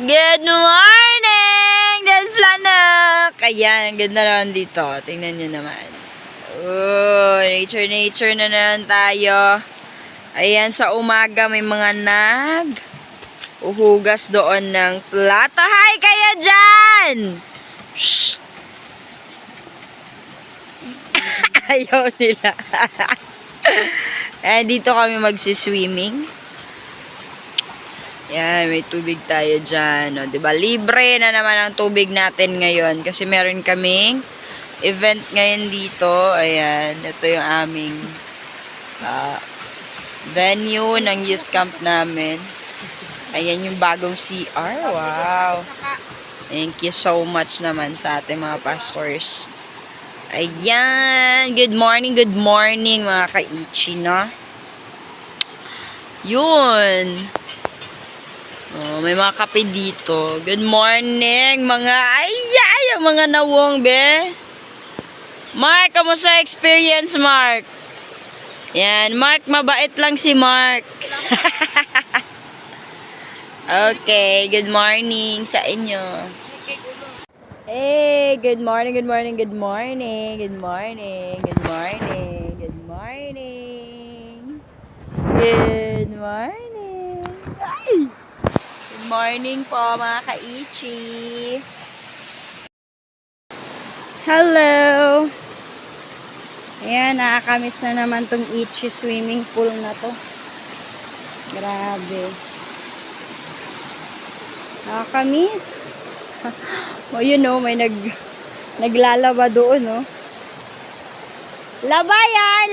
Good morning! Del Flanak! Ayan, ganda naman dito. Tingnan nyo naman. Oh, nature, nature na naman tayo. Ayan, sa umaga may mga nag uhugas doon ng plato. Hi kayo dyan! Shh! Ayaw nila. Ayan, dito kami magsiswimming. Yan, may tubig tayo dyan. O, diba? Libre na naman ang tubig natin ngayon. Kasi meron kaming event ngayon dito. Ayan, ito yung aming ah, venue ng youth camp namin. Ayan yung bagong CR. Wow. Thank you so much naman sa ating mga pastors. Ayan. Good morning, good morning mga kaichi, no? Yun. Oh, may mga kape dito. Good morning, mga ay, ay, mga nawong, be. Mark, kamusta experience, Mark? Yan, Mark, mabait lang si Mark. okay, good morning sa inyo. Hey, good morning, good morning, good morning, good morning, good morning, good morning. Good morning. Morning po mga kaichi. Hello. Ayan, nakakamiss na naman tong Ichi swimming pool na to. Grabe. Nakakamiss. oh, you know, may nag naglalaba doon, no? Laba yan!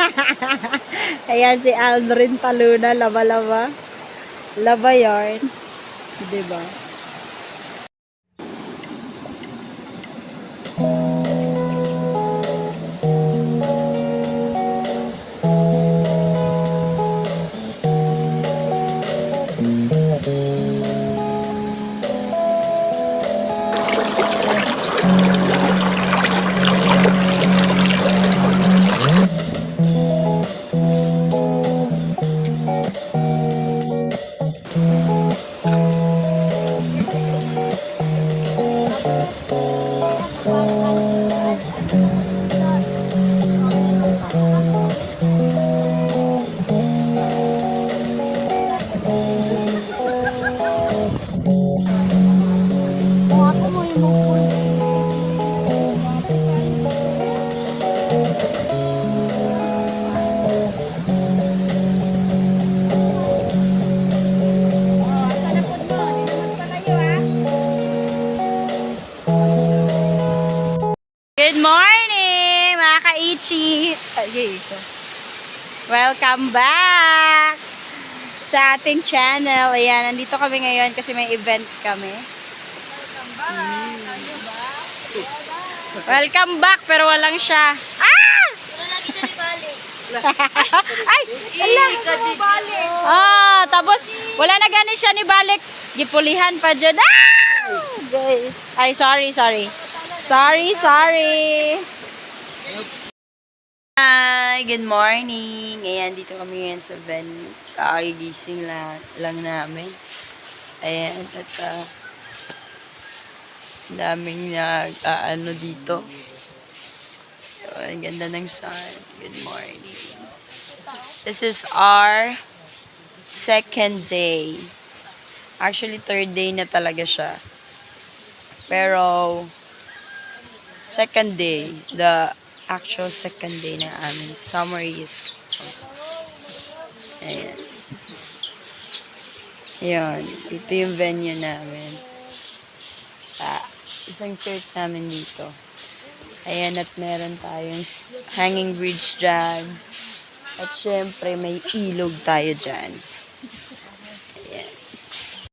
Ayan si Aldrin Paluna, laba-laba. Laba yarn. Diba? Good morning, mga kaichi! Okay, so, welcome back sa ating channel. Ayan, nandito kami ngayon kasi may event kami. Hmm. Welcome back, pero walang siya. Ah! Ay! Ala! Ah, tapos, wala na gani siya ni Balik. Gipulihan pa dyan. Ah! Ay, sorry, sorry. Sorry, sorry. Hi, good morning. Ayan, dito kami ngayon sa venue. Kakagigising lang, lang namin. Ayan, at uh, daming nag, ah, ano dito. So, ang ganda ng sun. Good morning. This is our second day. Actually, third day na talaga siya. Pero, second day, the actual second day ng aming summer youth. Ayan. Ayan. Ito yung venue namin. Sa isang church namin dito. Ayan, at meron tayong hanging bridge dyan. At syempre, may ilog tayo dyan.